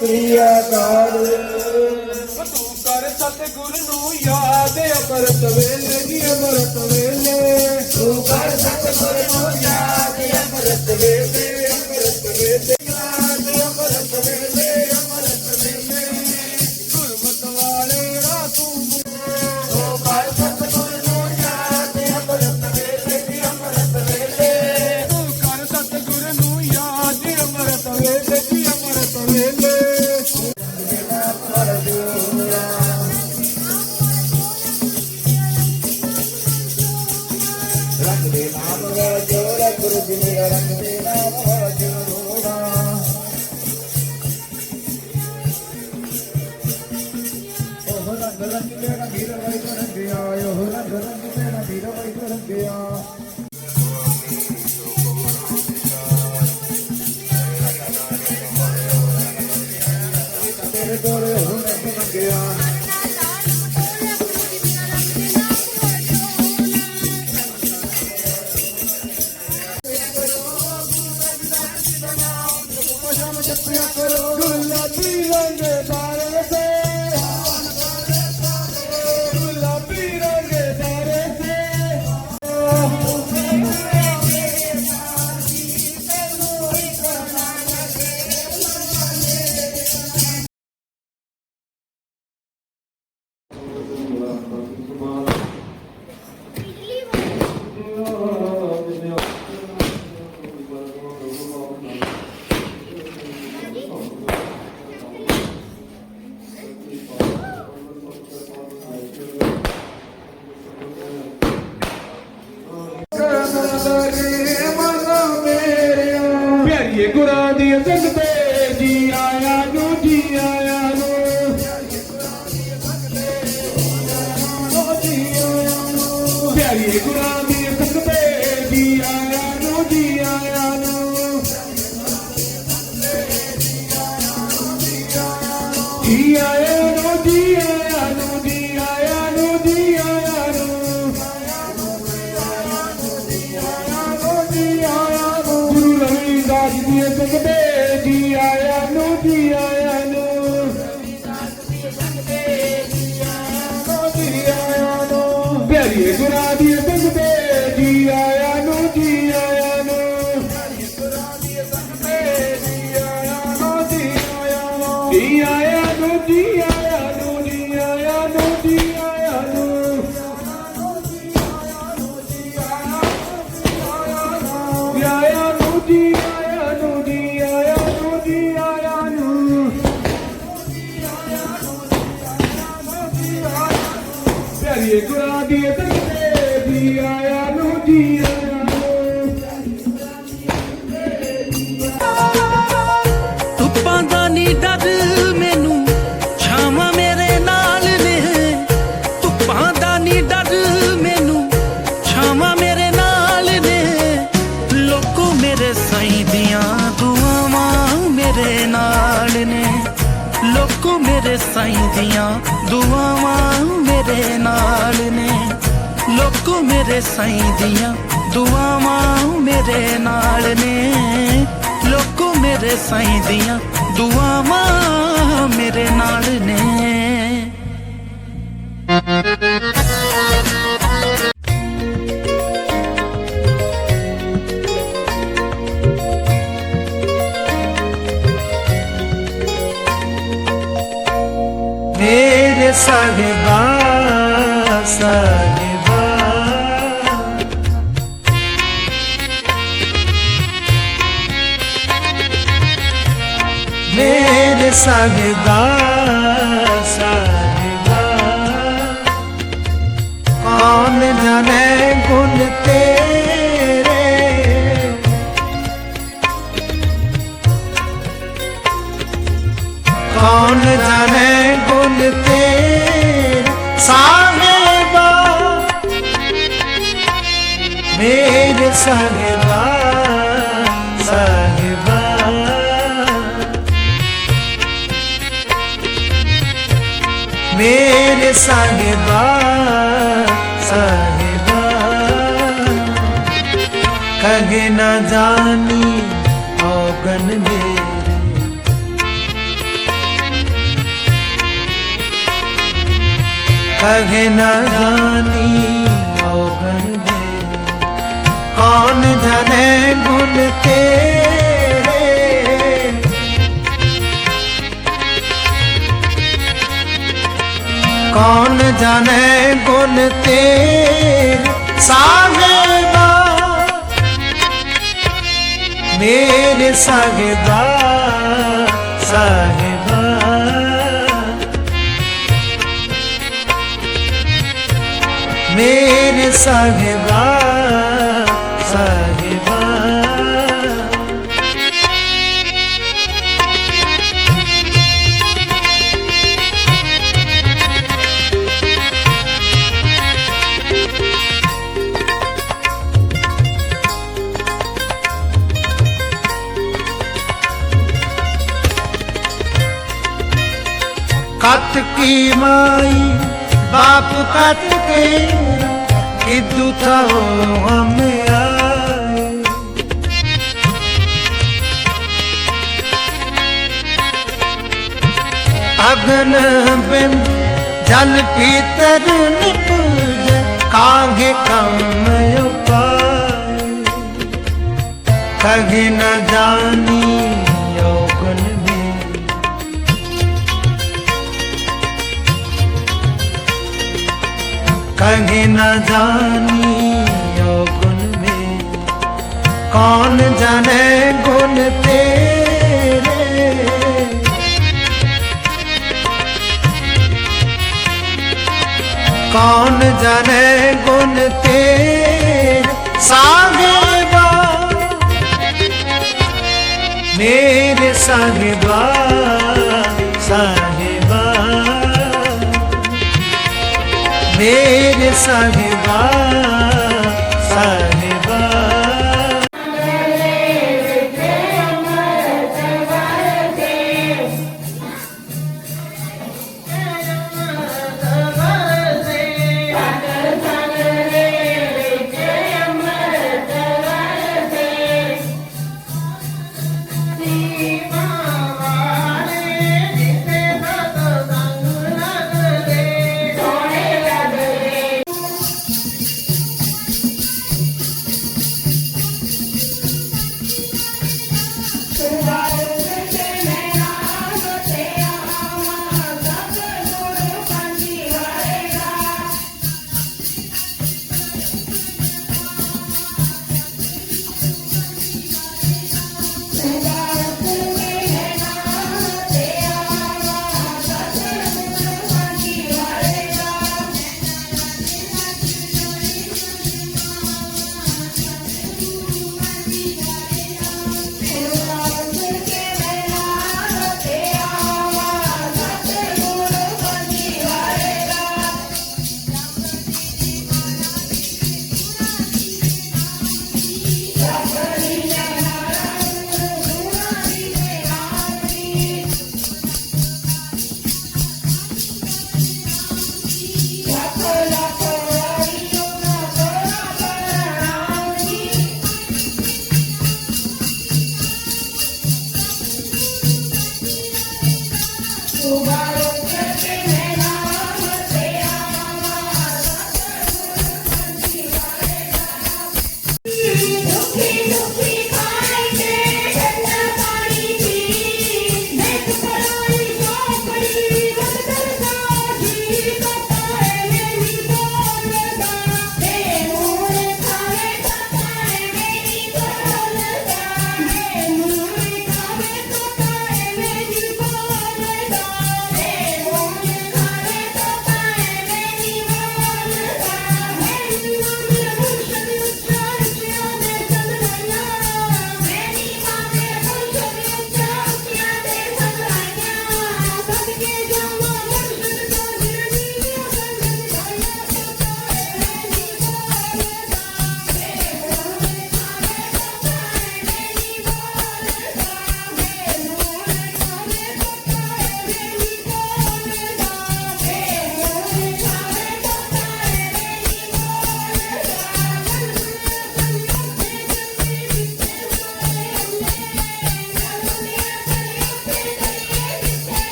ਪ੍ਰਿਆ ਕਾਰ। ਤੂੰ ਕਰ ਸਤਿਗੁਰ ਨੂੰ ਯਾਦ ਅਮਰਤ ਵੇਲੇ ਜੀ ਅਮਰਤ ਵੇਲੇ। ਤੂੰ ਕਰ ਸਤਿਗੁਰ ਨੂੰ ਯਾਦ ਅੰਮ੍ਰਿਤ ਵੇਲੇ। ਰੰਗ ਦੇ ਨਾਮ ਵਾਲਾ ਜੋਰ ਗੁਰੂ ਜੀ ਨੇ ਰੰਗ ਦੇ ਨਾਮ ਵਾਲਾ ਜੋੜਾ ਉਹ ਰੰਗ ਰੰਗ ਦੇ ਰੰਗ ਰਵਾਈ ਤੋਂ ਰੰਗਿਆ ਉਹ ਰੰਗ ਰੰਗ ਦੇ ਰੰਗ ਰਵਾਈ ਤੋਂ ਰੰਗਿਆ करो गुलाबी रंग बार esorati ਮੇਰੇ ਸਾਈਂ ਦੀਆਂ ਦੁਆਵਾਂ ਮੇਰੇ ਨਾਲ ਨੇ। ਲੋਕੋ ਮੇਰੇ ਸਾਈਂ ਦੀਆਂ ਦੁਆਵਾਂ ਮੇਰੇ ਨਾਲ ਨੇ। ਮੇਰੇ ਸਾਹਿਬਾ ਸਾਹਿਬਾ ਕੌਣ ਜਾਣੇ ਗੁਣ ਤੇਰੇ? ਕੌਣ ਜਾਣੇ ਗੁਣ ਤੇ ਸਾਹਿਬਾ ਮੇਰੇ ਸਾਹਿਬਾ ਸਾਹਿਬਾ ਸਾਹਿਬਾ ਕਗੇ ਨਾ ਜਾਣੀ ਔਗਨ ਮੇਰੇ ਕਗੇ ਨਾ ਜਾਣੀ कौन जाने गुण तेर साहेबा? मेरे साहेबा साहेबा। मेरे साहेबा बाप कत के किदू था हम आए अगन बिंद जल पीतर निपुज कांगे कम उपाय कहीं कहीं न जानी योगुन में कौन जाने गुण तेरे कौन जाने गुण तेरे साहेबा मेरे साहेबा साहेबा ਮੇਰੇ ਸਾਹਿਬਾ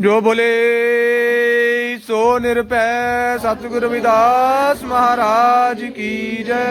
ਜੋ ਬੋਲੇ ਸੋ ਨਿਰਭੈ ਸਤਿਗੁਰ ਰਵਿਦਾਸ ਮਹਾਰਾਜ ਕੀ ਜੈ।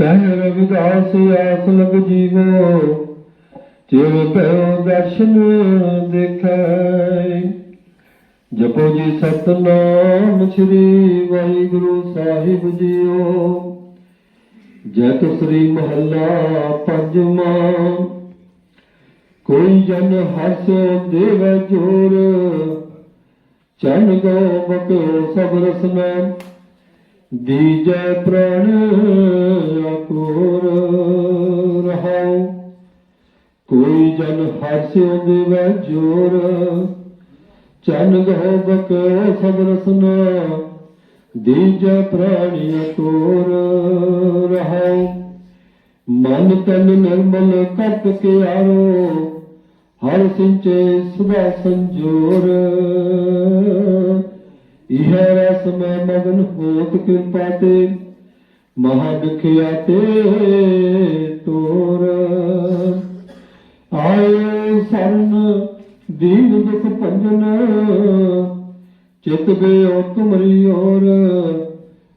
ਕਹਿ ਰਵਿਦਾਸ ਆਸ ਲਗ ਜੀਵੋ ਜਿਵ ਭਇਓ ਦਰਸ਼ਨ ਦੇਖੈ। ਜਪੋ ਜੀ ਸਤਨਾਮ ਸ੍ਰੀ ਵਾਹਿਗੁਰੂ ਸਾਹਿਬ ਜੀਓ। ਜੈਤ ਸ੍ਰੀ ਮਹੱਲਾ ਪੰਜਵਾਂ, ਕੋਈ ਜਨ ਹਸ ਦੇਵ ਜੋਰ, ਚਨ ਗੋ ਬਕੋ ਸਭ ਰਸਨਾ। ਦੀਜੈ ਪ੍ਰਣ ਅਕੋਰ ਰਹਾਉ। ਕੋਈ ਜਨ ਹਾਸਿਓ ਦੇਵੈ ਜੋਰ। ਚਨ ਗੋ ਬਕੋ ਸਭ ਰਸਨਾ। ਦੀਜੈ ਪ੍ਰਾਣੀ ਅਕੋਰ ਰਹਾਉ। ਮਨ ਤਨ ਨਿਰਮਲ ਕਰਤ ਕੇ ਆਰੋ ਹਰ ਸਿੰਚੇ ਸੁਭਾ ਸੰਜੋਰ। ਇਹ ਰਸ ਮੈਂ ਮਗਨ ਹੋਤ ਕਿਰਪਾ ਤੇ ਮਹਾ ਦੁਖਿਆ ਤੇ ਤੋਰ। ਦੀਨ ਦੁਖ ਭੰਜਨ, ਚਿਤ ਬਿਓ ਤੁਮਰੀ ਔਰ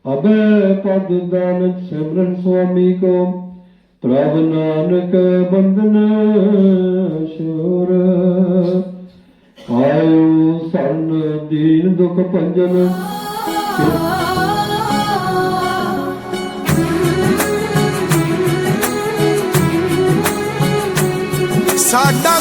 ਅਬੈ ਪਦ ਦਾਨ ਸਿਮਰਨ ਸੁਆਮੀ ਕੋ, ਪ੍ਰਭ ਨਾਨਕ ਬੰਦਨ ਸ਼ੋਰ। ਆਇਓ ਸਰਨ ਦੀਨ ਦੁਖ ਭੰਜਨ ਸਾਡਾ